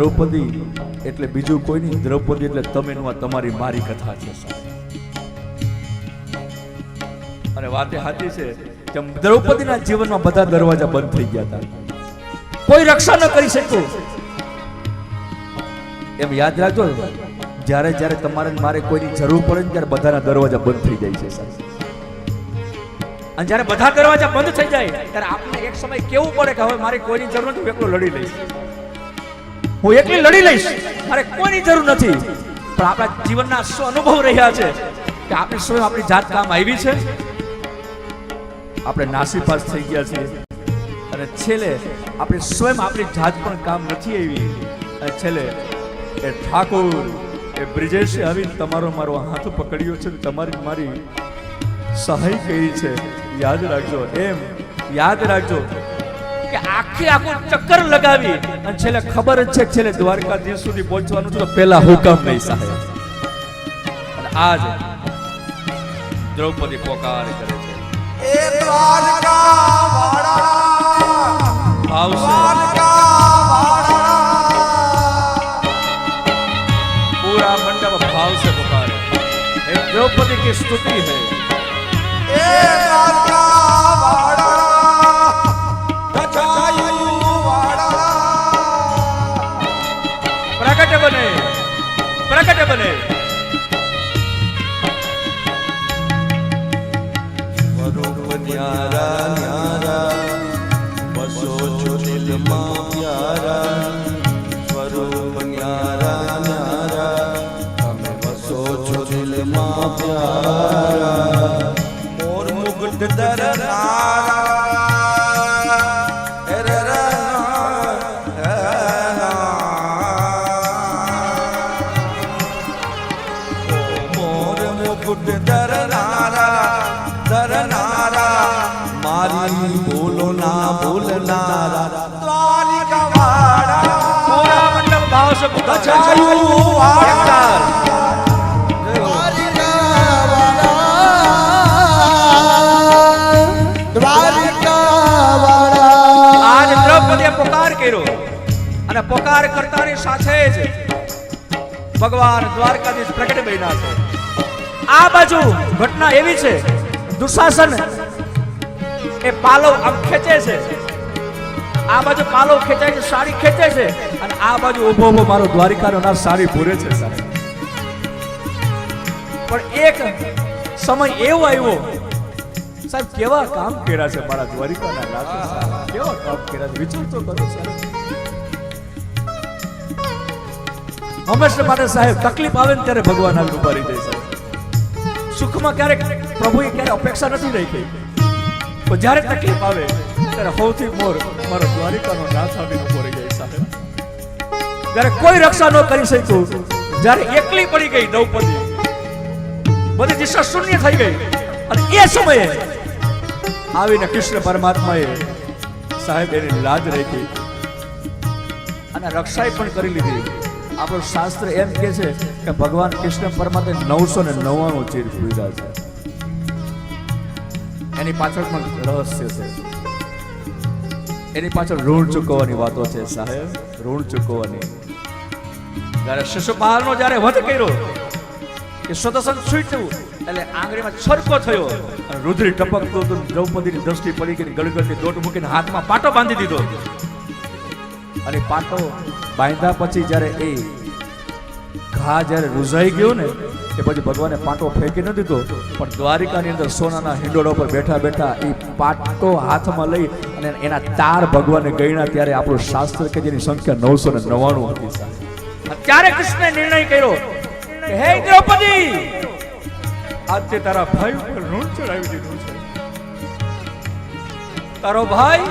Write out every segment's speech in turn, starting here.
દ્રૌપદી એટલે બીજું કોઈ નહીં દ્રૌપદી એટલે તમે તમારી મારી કથા છે અને વાતે સાચી છે કે દ્રૌપદીના જીવનમાં બધા દરવાજા બંધ થઈ ગયા હતા. કોઈ રક્ષા ન કરી શક્યું. એમ યાદ રાખજો, જ્યારે જ્યારે તમારે મારે કોઈની જરૂર પડે ને ત્યારે બધાના દરવાજા બંધ થઈ જાય છે અને જ્યારે બધા દરવાજા બંધ થઈ જાય, ત્યારે આપણે એક સમય કેવું પડે કે હવે મારી કોઈની જરૂર નથી એકલો લડી લઈશ. હું એકલી લડી લઈશ. મારે કોઈની જરૂર નથી. પણ આપણા જીવનના શું અનુભવ રહ્યા છે? કે આપણે સ્વયં આપણી જાત કામ આવી છે? આપણે નાસીપાસ થઈ ગયા છીએ. અને છેલ્લે આપણે સ્વયં આપણી જાત પણ કામ નથી આવી. અને છેલ્લે એ ઠાકોર, એ બ્રિજેશે આવીને તમારો મારો હાથ પકડ્યો છે તમારી મારી સહાય કરી છે. યાદ રાખજો, એમ યાદ રાખજો. કે આખે આખું ચક્કર લગાવી. અને છેલ્લે ખબર જ છે છેલ્લે દ્વારકાધીશ સુધી પહોંચવાનું છે તો પહેલા હુકમ નહીં સાહેબ. આજ દ્રૌપદી પોકાર કરે છે. એ દ્વારકા વાળા આવશે પૂરા મંડપ ભાવ સે પુકારે. એ દ્રૌપદી કી સ્તુતિ હૈ. છો દિલમાં પ્યારા મોર મુગટ દરનારા મોર મુકુટ ધરનારા ધરનારા મારી બોલો ના ભૂલનારા દ્વારિકા વાળા પૂરા મંડપ ભાવ से અને પોકાર કરતાની સાથે જ ભગવાન દ્વારકાધીશ પ્રગટ બન્યા છે. આ બાજુ ઘટના એવી છે, દુશાસન એ પાલવ આમ ખેંચે છે. આ બાજુ પાલવ ખેંચાય છે સાડી ખેંચે છે. અને આ બાજુ ઊભો ઊભો મારો દ્વારિકાનો નાથ સાડી પૂરે છે, સાહેબ. પણ એક સમય એવો આવ્યો, સાહેબ, કેવા કામ કર્યા છે મારા દ્વારિકાના નાથે કેવા કામ કર્યા છે? વિચાર તો કરો, સાહેબ. હંમેશા માટે સાહેબ તકલીફ આવે ને ત્યારે ભગવાન આવી ઊભા રહી સુખમાં ક્યારેક પ્રભુએ ક્યારે અપેક્ષા નથી રાખી. પણ જ્યારે તકલીફ આવે, ત્યારે સૌથી મોર મારો દ્વારિકાનો નાથ આવીને રહી જાય સાહેબ. જ્યારે કોઈ રક્ષા ન કરી શક્યું, જ્યારે એકલી પડી ગઈ દ્રૌપદી, બધી દિશા શૂન્ય થઈ ગઈ. અને એ સમયે આવીને કૃષ્ણ પરમાત્માએ સાહેબ એની લાજ રાખી અને રક્ષાએ પણ કરી લીધી. આપણું શાસ્ત્ર એમ કહે છે કે ભગવાન કૃષ્ણ પરમાત્મા નવસો ને નવ્વાણું ચીર પૂર્યા છે. એની પાછળ પણ રહસ્ય છે. એની પાછળ ઋણ ચૂકવવાની વાતો છે સાહેબ, ઋણ ચૂકવવાની. જ્યારે શિશુપાલનો જ્યારે વધ કર્યો કે સ્વતસન છૂટ્યું, એટલે આંગળીમાં છરકો થયો. અને રુદ્રી ટપકતો તો દ્રૌપદીની દ્રષ્ટિ પડી ગઈ ગળગળતી દોટ મૂકીને હાથમાં પાટો બાંધી દીધો. અને પાટો બાંધ્યા પછી જ્યારે એ ઘા જ્યારે રૂઝાઈ ગયો ને, એ પછી ભગવાને પાટો ફેંકી ન દીધો, પણ દ્વારિકાની અંદર સોનાના હિંડોળા પર બેઠા બેઠા એ પાટો હાથમાં લઈ અને એના તાર ભગવાને ગયણા ત્યારે આપણું શાસ્ત્ર કે જેની સંખ્યા નવસો ને નવ્વાણું હતી. ત્યારે કૃષ્ણે નિર્ણય કર્યો હે દ્રૌપદી, આજે તારા ભાઈ ઉપર ઋણ ચડાવી દીધું છે તારો ભાઈ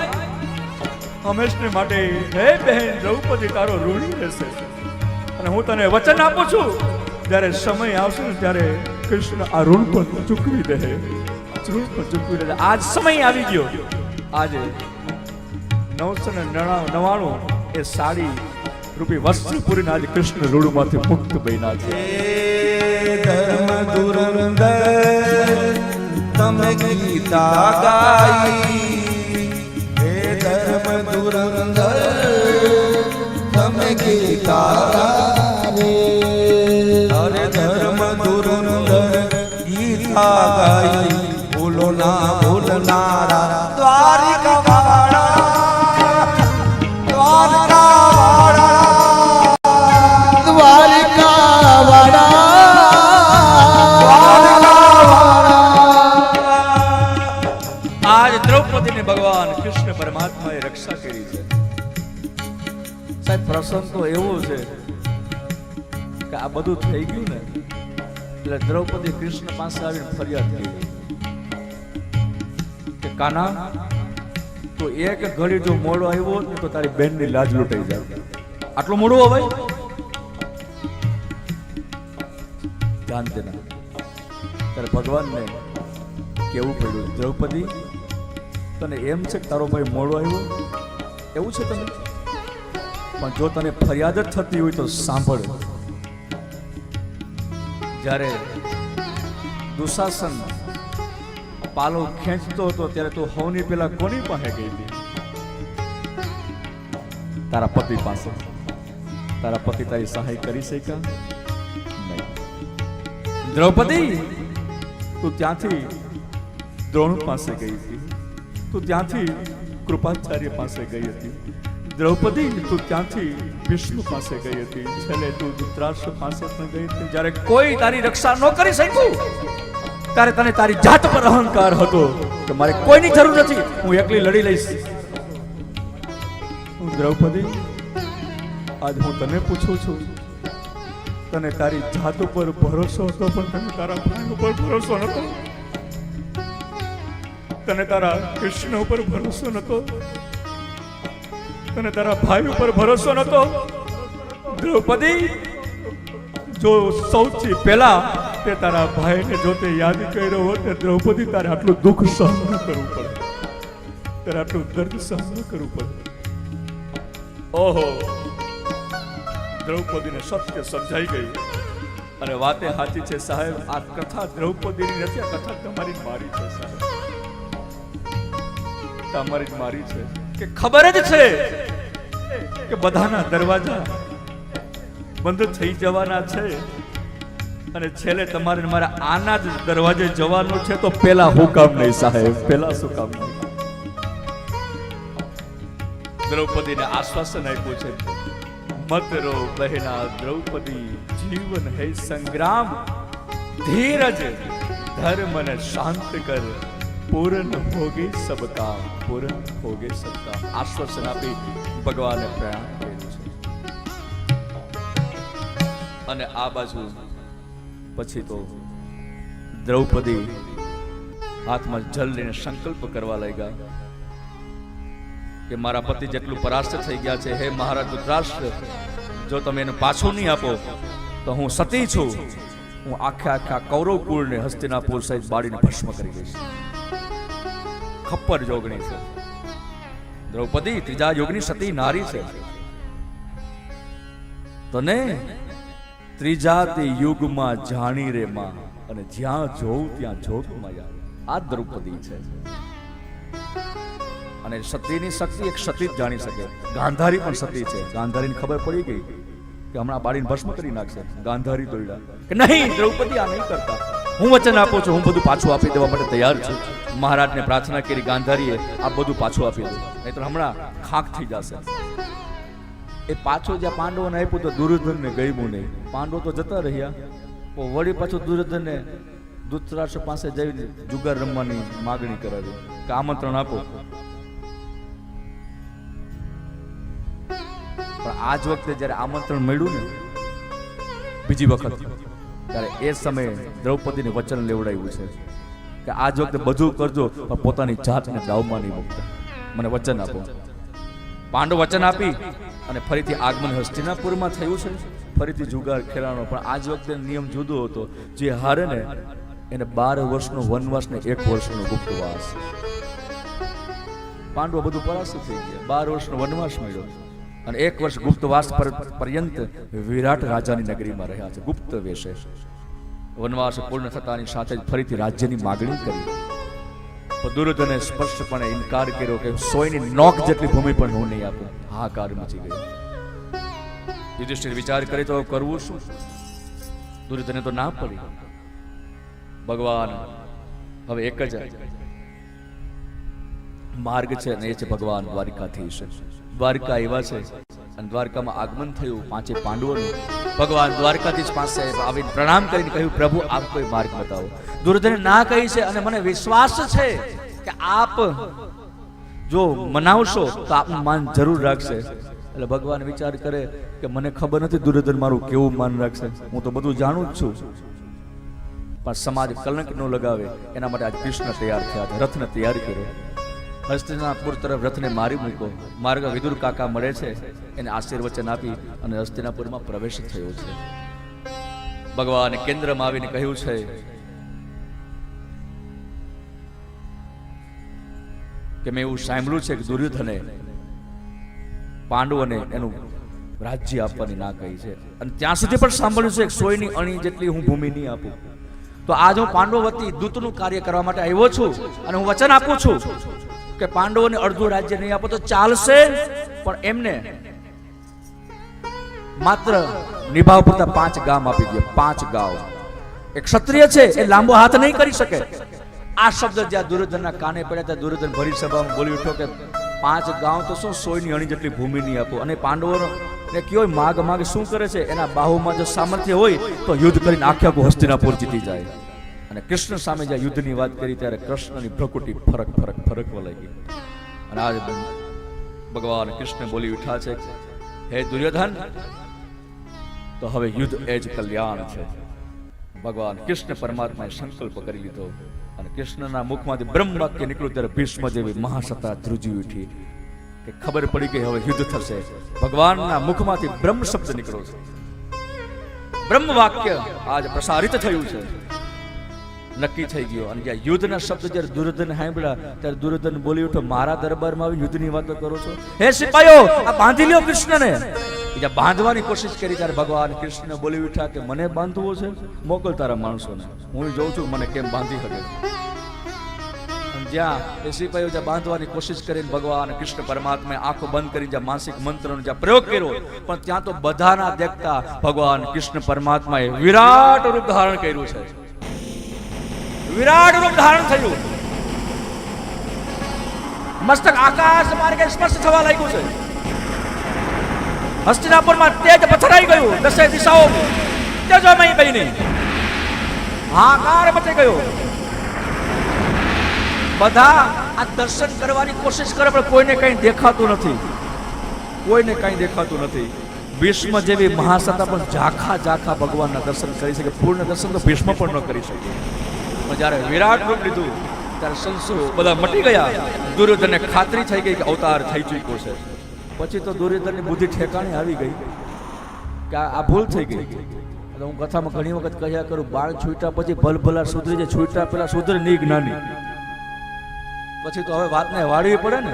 હંમેશને માટે હે બહેન, દ્રૌપદી તારો ઋણી રહેશે. અને હું તને વચન આપું છું, જ્યારે સમય આવશે ત્યારે કૃષ્ણ આ ઋણ પણ ચૂકવી દે. ઋણ પણ ચૂકવી દે. આજ સમય આવી ગયો. આજે નવસો ને નવાણું એ સાડી રૂપી વસ્ત્ર પૂરીને આજે કૃષ્ણ ઋણમાંથી મુક્ત બન્યા છે. ધર્મ ધુરંધર તમે ગીતા ગાઈ. ગીતા રે અરે ધર્મ ધુરંધર ગીતા ગાઈ ભૂલો ના ભૂલનારા પ્રસંગ તો એવો છે કે આ બધું થઈ ગયું ને, એટલે દ્રૌપદી કૃષ્ણ પાસે આવીને ફરિયાદ કરી. કે કાના, તો એક ઘડી જો મોડો આવ્યો તો તારી બહેનની લાજ લૂંટાઈ જાય આટલું મોડું હવે ધ્યાન દેના. ત્યારે ભગવાનને કેવું પડ્યું, દ્રૌપદી, તને એમ છે કે તારો ભાઈ મોડો આવ્યો? એવું છે તને પણ જો તને ફરિયાદ જ થતી હોય તો સાંભળ. જ્યારે દુશાસન પાલો ખેંચતો હતો, ત્યારે તું હવની પેલા કોની પાસે ગઈ હતી? તારા પતિ પાસે. તારા પતિ તારી સહાય કરી શક્યા? દ્રૌપદી, તું ત્યાંથી દ્રોણ પાસે ગઈ હતી. તું ત્યાંથી કૃપાચાર્ય પાસે ગઈ હતી. દ્રૌપદી તું ત્યાંથી વિષ્ણુ પાસે ગઈ હતી. છેલ્લે તું ધૃતરાષ્ટ્ર પાસે પણ ગઈ હતી. જ્યારે કોઈ તારી રક્ષા ન કરી શક્યું, ત્યારે તને તારી જાત પર અહંકાર હતો કે મારે કોઈની જરૂર નથી. હું એકલી લડી લઈશ. હું દ્રૌપદી, આજ હું તને પૂછું છું. તને તારી જાત ઉપર ભરોસો હતો, પણ તને તારા ભાઈ ઉપર ભરોસો નતો તને તારા કૃષ્ણ ઉપર ભરોસો નતો તને તારા ભાઈ ઉપર ભરોસો નતો? દ્રૌપદી, જો સૌથી પહેલા તે તારા ભાઈને જો તે યાદ કર્યો હોત તે દ્રૌપદી તારે આટલું દુઃખ સહન કરવું પડે તારે આટલું દર્દ સહન કરવું પડે ઓહો. દ્રૌપદીને સત્ય સમજાઈ ગયું. અને વાતે સાચી છે સાહેબ, આ કથા દ્રૌપદીની નથી, આ કથા તમારી મારી છે સાહેબ. તમારી જ મારી છે. કે ખબર જ છે કે બધાના દરવાજા બંધ થઈ જવાના છે. અને છેલ્લે તમારે મારા આના જ દરવાજે જવાનું છે તો પેલા હું કામ નહીં, સાહેબ? પેલા શું કામ દ્રૌપદીને આશ્વાસન આપ્યું છે. મત રો બહેના, દ્રૌપદી, જીવન હે સંગ્રામ. ધીરજ, ધર્મ ને શાંત કર. પૂર્ણ ભોગે સબ પૂરણ ભોગે હોગે આશ્વાસન આપી ભગવાને પ્રયાણ કર્યું છે. અને આ બાજુ પછી તો દ્રૌપદી હાથમાં જલ લઈને સંકલ્પ કરવા લાગ્યા કે મારા પતિ જેટલું પરાસ્ત થઈ ગયા છે, હે મહારાજ ધૃતરાષ્ટ્ર જો તમે એને પાછું નહીં આપો, તો હું સતી છું. હું આખા આખા કૌરવ કુળને હસ્તિનાપુર સહિત બાળીને ભસ્મ કરી દઈશ. ખપ્પર જોગણી છે. દ્રૌપદી ત્રીજા યોગની સતી નારી છે. તને ત્રીજા તે યુગમાં જાણી રે માં અને જ્યાં જોઉં ત્યાં જોગ માયા આ દ્રૌપદી છે. અને સતીની શક્તિ એક સતી જ જાણી શકે. ગાંધારી પણ સતી છે. ગાંધારીને ખબર પડી ગઈ કે હમણાં બાળીને ભસ્મ કરી નાખશે. ગાંધારી દોડ્યા કે નહીં, દ્રૌપદી આ નહીં કરતા. હું વચન આપું છું, હું બધું પાછું આપી દેવા માટે તૈયાર છું. મહારાજને પ્રાર્થના કરી, ગાંધારીએ આ બધું પાછું આપી દઉં નહીં હમણાં ખાખ થઈ જશે. એ પાછો જ્યાં પાંડવોને આપ્યું તો દુર્યોધનને ગયું નહીં. પાંડવો તો જતા રહ્યા તો વળી પાછું દુર્યોધનને ધૃતરાષ્ટ્ર પાસે જઈને જુગાર રમવાની માગણી કરાવી. કે આમંત્રણ આપો. પણ આ જ વખતે જ્યારે આમંત્રણ મળ્યું ને, બીજી વખત ત્યારે એ સમયે દ્રૌપદીને વચન લેવડાવ્યું છે કે આ જ વખતે બધું કરજો, પણ પોતાની જાતને દાવમાં નહીં મૂકતા. મને વચન આપો. પાંડવ વચન આપી અને ફરીથી આગમન હસ્તિનાપુરમાં થયું છે. ફરીથી જુગાર ખેલાણો. પણ આજ વખતે નિયમ જુદો હતો. જે હારે ને એને બાર વર્ષનો વનવાસ ને એક વર્ષનો ગુપ્તવાસ પાંડવો બધું પરાસ્ત થઈ ગયા. બાર વર્ષનો વનવાસ મળ્યો. અને એક વર્ષ ગુપ્તવાસ પર પર્યંત વિરાટ રાજાની નગરીમાં રહ્યા છે, ગુપ્ત વેશે. વનવાસ પૂર્ણ થતાની સાથે જ ફરીથી રાજ્યની માગણી કરી. દુર્યોધને સ્પષ્ટપણે ઇનકાર કર્યો કે સોયની નોક જેટલી ભૂમિ પણ હું નહીં આપું, હાહાકાર મચી ગયો. યુધિષ્ઠિર વિચાર કરે તો કરવું શું? દુર્યોધને તો ના પડી. ભગવાન, હવે એક જ માર્ગ છે અને એ છે ભગવાન દ્વારિકાધીશ. દ્વારકા એવા છે અને દ્વારકામાં આગમન થયું પાંચે પાંડવોનું. ભગવાન દ્વારકાધીશ પાસે આવીને પ્રણામ કરીને કહ્યું, પ્રભુ, આપ કોઈ માર્ગ બતાવો. દુર્યોધને ના કહી છે અને મને વિશ્વાસ છે કે આપ જો મનાવશો તો આપનું માન જરૂર રાખશે. એટલે ભગવાન વિચાર કરે કે મને ખબર નથી દુર્યોધન મારું કેવું માન રાખશે. હું તો બધું જાણું જ છું. પણ સમાજ કલંક ન લગાવે. એના માટે આજ કૃષ્ણ તૈયાર થયા રથને તૈયાર કર્યો. હસ્તિનાપુર તરફ રથને મારી મૂક્યો માર્ગ વિદુર કાકા મળે છે, એને આશીર્વચન આપી અને હસ્તિનાપુરમાં પ્રવેશ થયો છે. ભગવાન કેન્દ્રમાં આવીને કહ્યું છે, કે મેં એવું સાંભળ્યું છે કે દુર્યોધને પાંડવોને એનું રાજ્ય આપવાની ના કહી છે. અને ત્યાં સુધી પણ સાંભળ્યું છે સોયની અણી જેટલી હું ભૂમિ નહીં આપું. તો આજ હું પાંડવ વતી દૂતનું કાર્ય કરવા માટે આવ્યો છું અને હું વચન આપું છું. કે પાંડવોને અડધું રાજ્ય નહીં આપો તો ચાલશે. પણ એમને માત્ર નિભાવ પૂરતા પાંચ ગામ આપી દે. પાંચ ગામ એક ક્ષત્રિય છે, એ લાંબો હાથ નહીં કરી શકે. આ શબ્દ જ્યાં દુર્યોધનના કાને પડ્યા, ત્યાં દુર્યોધન ભરી સભામાં બોલી ઉઠો કે પાંચ ગામ તો શું સોયની અણી જેટલી ભૂમિ નહીં આપો? અને પાંડવોનો ને કયો માગ માગ શું કરે છે? એના બાહુમાં જો સામર્થ્ય હોય તો યુદ્ધ કરીને આખે આખું હસ્તિનાપુર જીતી જાય. અને કૃષ્ણ સામે જ્યાં યુદ્ધની વાત કરી ત્યારે કૃષ્ણની પ્રકૃતિ ફરક ફરક, ફરકવા લાગી. અને આજ ભગવાન કૃષ્ણ બોલી ઉઠા છે, હે દુર્યોધન, તો હવે યુદ્ધ એ જ કલ્યાણ છે. ભગવાન કૃષ્ણ પરમાત્માએ સંકલ્પ કરી લીધો અને કૃષ્ણના મુખમાંથી બ્રહ્મ વાક્ય નીકળ્યું ત્યારે ભીષ્મ જેવી મહાસત્તા ધ્રુજી ઉઠી કે ખબર પડી કે હવે યુદ્ધ થશે. ભગવાનના મુખમાંથી બ્રહ્મ શબ્દ નીકળ્યો છે. બ્રહ્મ વાક્ય આજ પ્રસારિત થયું છે. નક્કી થઈ ગયો. અને જ્યાં યુદ્ધના શબ્દ જ્યારે દુર્યોધન સાંભળ્યા, ત્યારે દુર્યોધન બોલી ઉઠો મારા દરબારમાં આવી યુદ્ધની વાતો કરો છો? હે સિપાયો આ બાંધી લ્યો કૃષ્ણને. જ્યાં બાંધવાની કોશિશ કરી ત્યારે ભગવાન કૃષ્ણ બોલી ઉઠ્યા કે, મને બાંધવો છે? મોકલ તારા માણસોને. હું જોઉં છું મને કેમ બાંધી શકે. જ્યાં એ સિપાહીઓ જ્યાં બાંધવાની કોશિશ કરીને ભગવાન કૃષ્ણ પરમાત્માએ આંખો બંધ કરી જ્યાં માનસિક મંત્રનો જ્યાં પ્રયોગ કર્યો, પણ ત્યાં તો બધાના દેખતા ભગવાન કૃષ્ણ પરમાત્માએ વિરાટ રૂપ ધારણ કર્યું છે. વિરાટ રૂપ ધારણ થયું. મસ્તક આકાશ માર્ગે સ્પર્શ થવા લાગ્યું છે. હસ્તિનાપુરમાં તેજ પથરાઈ ગયું દસે દિશાઓ. તેજોમય બની. હાકાર મચી ગયો. બધા આ દર્શન કરવાની કોશિશ કરે, પણ કોઈને કંઈ દેખાતું નથી. કોઈને કંઈ દેખાતું નથી. ભીષ્મ જેવી મહાસત્તા પણ ઝાખા ઝાખા ભગવાનના દર્શન કરી શકે. પૂર્ણ દર્શન તો ભીષ્મ પણ ન કરી શકે. પણ જ્યારે વિરાટ રૂપ લીધું, ત્યારે સંસો બધા મટી ગયા. દુર્યોધનને ખાતરી થઈ ગઈ કે અવતાર થઈ ચૂક્યો છે. પછી તો દુર્યોધનની બુદ્ધિ ઠેકાણે આવી ગઈ કે આ ભૂલ થઈ ગઈ. એટલે હું કથામાં ઘણી વખત કહ્યા કરું, બાળ છૂટા પછી ભલભલા સુધરી જાય, છૂટા પેલા સુધરે નહીં જ્ઞાની પછી તો હવે વાતને વાળવી પડે ને.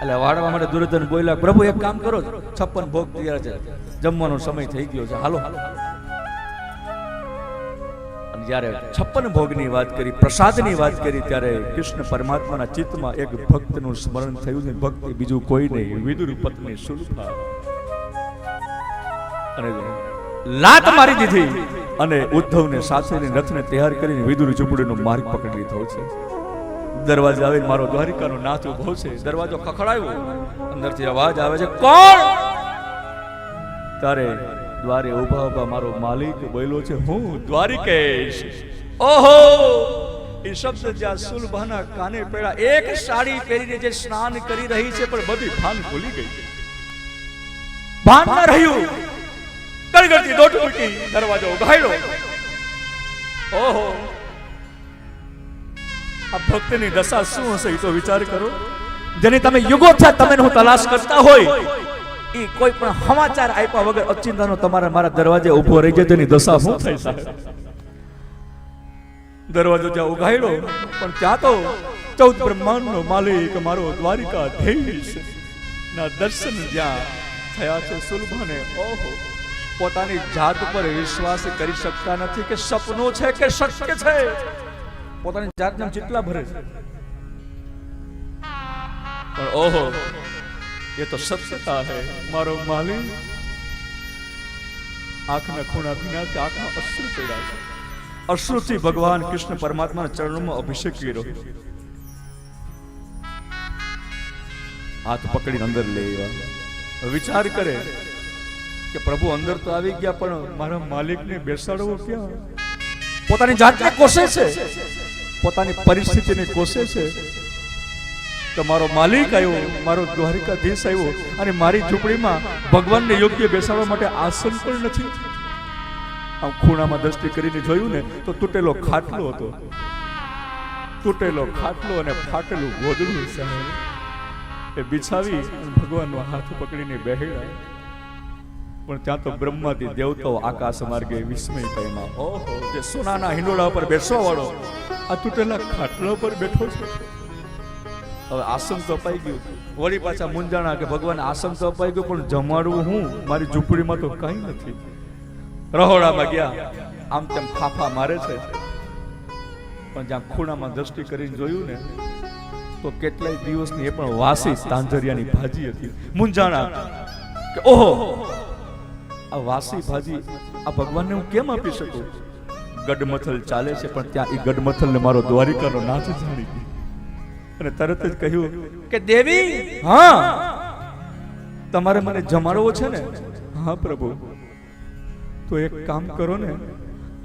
એટલે વાળવા માટે દુર્યોધન બોલ્યા, પ્રભુ, એક કામ કરો, છપ્પન ભોગ તૈયાર છે. જમવાનો સમય થઈ ગયો છે. હાલો હાલો. જ્યારે છપ્પન ભોગની વાત કરી, પ્રસાદની વાત કરી, ત્યારે કૃષ્ણ પરમાત્માના ચિત્તમાં એક ભક્તનું સ્મરણ થયું છે ભક્ત બીજું કોઈ નહીં, વિદુર પત્ની સુલભા. અને લાત મારી દીધી અને ઉદ્ધવને સાસરીની રથને તૈયાર કરીને વિદુર ઝૂંપડીનો માર્ગ પકડી લીધો છે. દરવાજે આવીને મારો દ્વારિકાનો નાથ ઊભો છે. દરવાજો ખખડાયો. અંદરથી અવાજ આવે છે, કોણ? તારે દ્વારે ઊભા ઊભા મારો માલિક બોલ્યો છે હું દ્વારિકેશ. ઓહો! એ શબ્દ જ્યાં સુલભાના કાને પેડા એક સાડી પહેરીને જે સ્નાન કરી રહી છે પણ બધી ભાન ભૂલી ગઈ. ભાન ન રહ્યું. ગળગળતી દોટ મૂકી દરવાજો ઉઘાડ્યો. ઓહો! આ ભક્તની દશા શું હશે એ તો વિચાર કરો. જેની તમે યુગો થયા તમે હું તલાશ કરતા હોય. એ કોઈ પણ સમાચાર આપ્યા વગર અચિંતાનો તમારા મારા દરવાજે ઊભો રહી જાય, તેની દશા શું થઈ સાહેબ દરવાજો જ્યાં ઉઘાડ્યો પણ ત્યાં તો ચૌદ બ્રહ્માંડનો માલિક મારો દ્વારિકાધીશ. ના દર્શન જ્યાં થયા છે સુલભને, ઓહો, પોતાની જાત પર વિશ્વાસ કરી શકતા નથી કે સપનું છે કે શક્ય છે. પોતાની જાતને જેટલા ભરે છે. પણ ઓહો એ તો સત્યતા હે. મારો માલિક, આંખના ખૂણા ભીના છે આંખમાં અશ્રુ પડ્યા છે. અશ્રુથી ભગવાન કૃષ્ણ પરમાત્માના ચરણોમાં અભિષેક કર્યો. હાથ પકડીને અંદર લઈ આવ્યા. વિચાર કરે કે પ્રભુ અંદર તો આવી ગયા, પણ મારા માલિકને બેસાડવો ક્યાં? પોતાની જાતને કોસે છે? પોતાની પરિસ્થિતિને કોસે છે? તો મારો માલિક આવ્યો મારો દ્વારિકાધીશ આવ્યો અને મારી ઝૂંપડીમાં ભગવાનને યોગ્ય બેસાડવા માટે આસન પણ નથી. આમ ખૂણામાં દ્રષ્ટિ કરીને જોયું ને તો તૂટેલો ખાટલો હતો. તૂટેલો ખાટલો અને ફાટેલું ગોદડું. સાહેબ એ બિછાવી ભગવાનનો હાથ પકડીને બેહેડા. પણ ત્યાં તો બ્રહ્માથી દેવતાઓ આકાશ માર્ગે વિસ્મય પામ્યા ઓહો જે સોનાના હિંડોળા પર બેસવા વાળો આ તૂટેલા ખાટલા પર બેઠો છે. હવે આસન તો અપાઈ ગયું. વળી પાછા મુંજાણા કે ભગવાન આસન તો અપાઈ ગયું, પણ જમાડવું હું? મારી ઝૂંપડીમાં તો કંઈ નથી. રહોડામાં ગયા. આમ તેમ ફાફા મારે છે. પણ જ્યાં ખૂણામાં દ્રષ્ટિ કરીને જોયું ને, તો કેટલાય દિવસની એ પણ વાસી તાંજરિયાની ભાજી હતી. મુંજાણા કે, ઓહો! આ વાસી ભાજી આ ભગવાનને હું કેમ આપી શકું? ગડમથલ ચાલે છે, પણ ત્યાં એ ગડમથલને મારો દ્વારિકાનો નાચ જાણી ગયો. અને તરત જ કહ્યું કે, દેવી, હા, તમારે મને જમાડવો છે ને? હા, પ્રભુ. તો એક કામ કરો ને,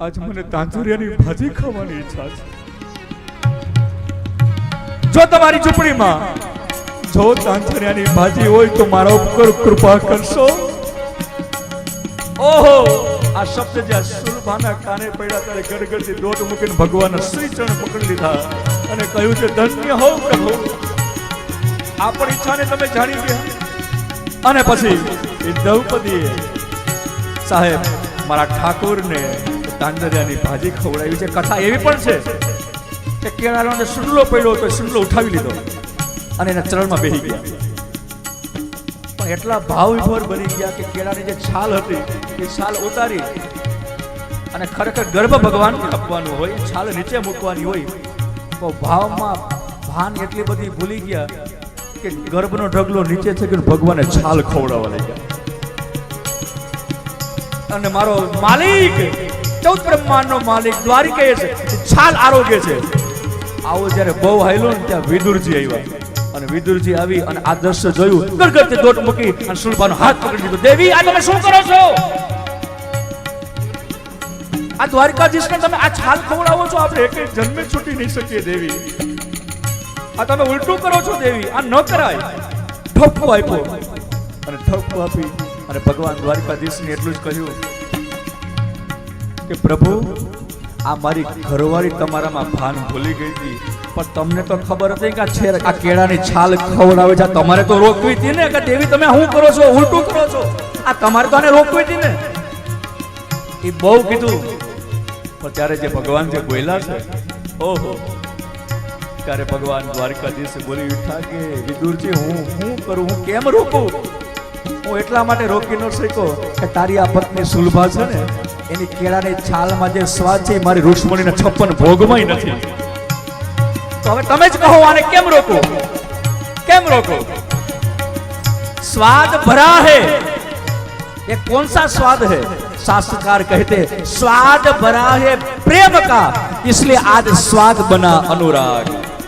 આજ મને તાંજુરિયાની ભાજી ખાવાની ઈચ્છા છે. જો તમારી ઝૂંપડીમાં, જો તાંજુરિયાની ભાજી હોય તો મારા ઉપર કૃપા કરશો. ઓહો, આ શબ્દ જ્યાં સુલભાના કાને પડ્યા ત્યારે ગડગડથી દોટ મૂકીને ભગવાન શ્રી ચરણ પકડી લીધા. અને કહ્યું છે, ધન્ય હો પ્રભુ આપણી ઈચ્છાને તમે જાણી ગયા. અને પછી એ દ્રૌપદીએ, સાહેબ, મારા ઠાકોરને તાંદરિયાની ભાજી ખવડાવી છે. કથા એવી પણ છે કે કેળાનો સુંડલો પડ્યો તો સુંડલો ઉઠાવી લીધો અને એના ચરણમાં બેસી ગયા. પણ એટલા ભાવ વિભોર બની ગયા કે કેળાની જે છાલ હતી, એ છાલ ઉતારી અને ખરેખર ગર્ભ ભગવાનને આપવાનું હોય, છાલ નીચે મૂકવાની હોય ભાવમાં ભાન એટલી બધી ભૂલી ગયા કે ગર્ભનો ઢગલો નીચે છે કે ભગવાને છાલ ખવડાવવા લઈ ગયા અને મારો માલિક, ચૌદ બ્રહ્માંડનો માલિક દ્વારિકે છે છાલ આરોગ્ય છે. આવો જ્યારે બહુ હાયલો ને ત્યાં વિદુરજી આવ્યા. અને વિદુરજી આવી અને આ દ્રશ્ય જોયું. ગરગરથી દોટ મૂકી અને સુલભાનો હાથ પકડી દીધો દેવી, આ તમે શું કરો છો? આ દ્વારકાધીશને તમે આ છાલ ખવડાવો છો, આપણે એક જન્મે છૂટી નહીં શકીએ દેવી. આ તમે ઉલટું કરો છો દેવી, આ ન કરાય. ઠપકો આપ્યો. અને ઠપકો આપી અને ભગવાન દ્વારકાધીશને એટલું જ કહ્યું કે, પ્રભુ, આ મારી ઘરવાળી તમારામાં ભાન ભૂલી ગઈ હતી. પણ તમને તો ખબર હતી કે આ છે આ કેળાની છાલ ખવડાવે છે. તમારે તો રોકવી હતી ને, કે દેવી તમે શું કરો છો, ઉલટું કરો છો? આ તમારે તો આને રોકવી હતી ને. એ બહુ કીધું. પણ ત્યારે જે ભગવાન જે બોલ્યા છે, ઓહો, ત્યારે ભગવાન દ્વારકાધીશ બોલી ઉઠા કે વિદુરજી, હું હું કરું? હું કેમ રોકું? હું એટલા માટે રોકી ન શીખો કે તારી આ પત્ની સુલભા છે ને, એની કેળાની છાલમાં જે સ્વાદ છે મારી ઋષમણીના છપ્પન ભોગમાં નથી. તો હવે તમે જ કહો, આને કેમ રોકો? કેમ રોકો? સ્વાદ ભરા હે એ કોણ સા સ્વાદ હે? शास्त्रकार कहते स्वाद भरा है प्रेम का इसलिए आज स्वाद बना अनुराग